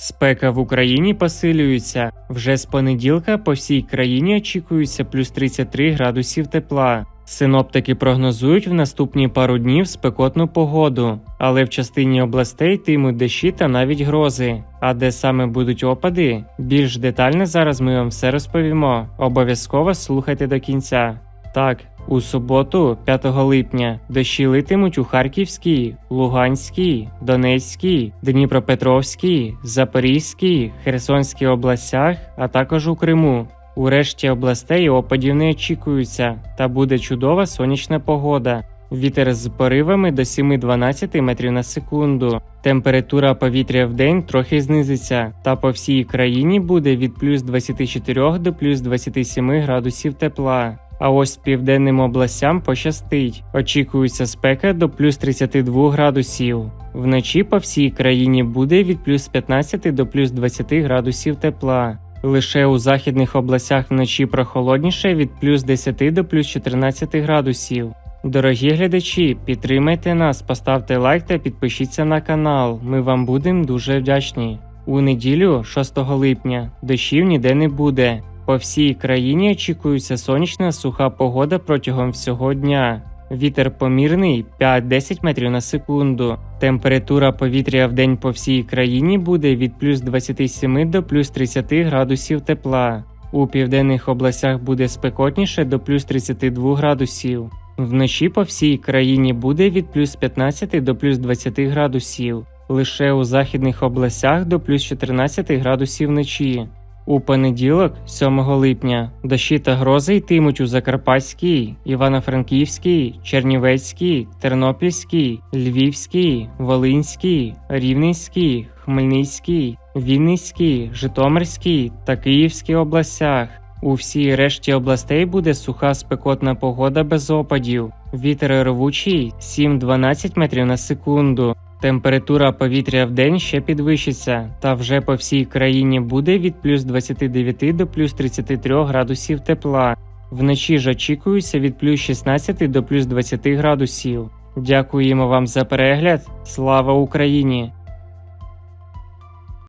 Спека в Україні посилюється. Вже з понеділка по всій країні очікується плюс 33 градусів тепла. Синоптики прогнозують в наступні пару днів спекотну погоду, але в частині областей йтимуть дощі та навіть грози. А де саме будуть опади? Більш детально зараз ми вам все розповімо. Обов'язково слухайте до кінця. Так, у суботу, 5 липня, дощі литимуть у Харківській, Луганській, Донецькій, Дніпропетровській, Запорізькій, Херсонській областях, а також у Криму. У решті областей опадів не очікується, та буде чудова сонячна погода. Вітер з поривами до 7-12 метрів на секунду. Температура повітря в день трохи знизиться, та по всій країні буде від плюс 24 до плюс 27 градусів тепла. А ось південним областям пощастить. Очікується спека до плюс 32 градусів. Вночі по всій країні буде від плюс 15 до плюс 20 градусів тепла. Лише у західних областях вночі прохолодніше від плюс 10 до плюс 14 градусів. Дорогі глядачі, підтримайте нас, поставте лайк та підпишіться на канал. Ми вам будемо дуже вдячні. У неділю, 6 липня, дощів ніде не буде. По всій країні очікується сонячна суха погода протягом всього дня. Вітер помірний 5-10 метрів на секунду. Температура повітря в день по всій країні буде від плюс 27 до плюс 30 градусів тепла. У південних областях буде спекотніше до плюс 32 градусів. Вночі по всій країні буде від плюс 15 до плюс 20 градусів. Лише у західних областях до плюс 14 градусів вночі. У понеділок, 7 липня, дощі та грози йтимуть у Закарпатській, Івано-Франківській, Чернівецькій, Тернопільській, Львівській, Волинській, Рівненській, Хмельницькій, Вінницькій, Житомирській та Київській областях. У всій решті областей буде суха спекотна погода без опадів. Вітер рвучий 7-12 метрів на секунду. Температура повітря в день ще підвищиться, та вже по всій країні буде від плюс 29 до плюс 33 градусів тепла. Вночі ж очікується від плюс 16 до плюс 20 градусів. Дякуємо вам за перегляд. Слава Україні!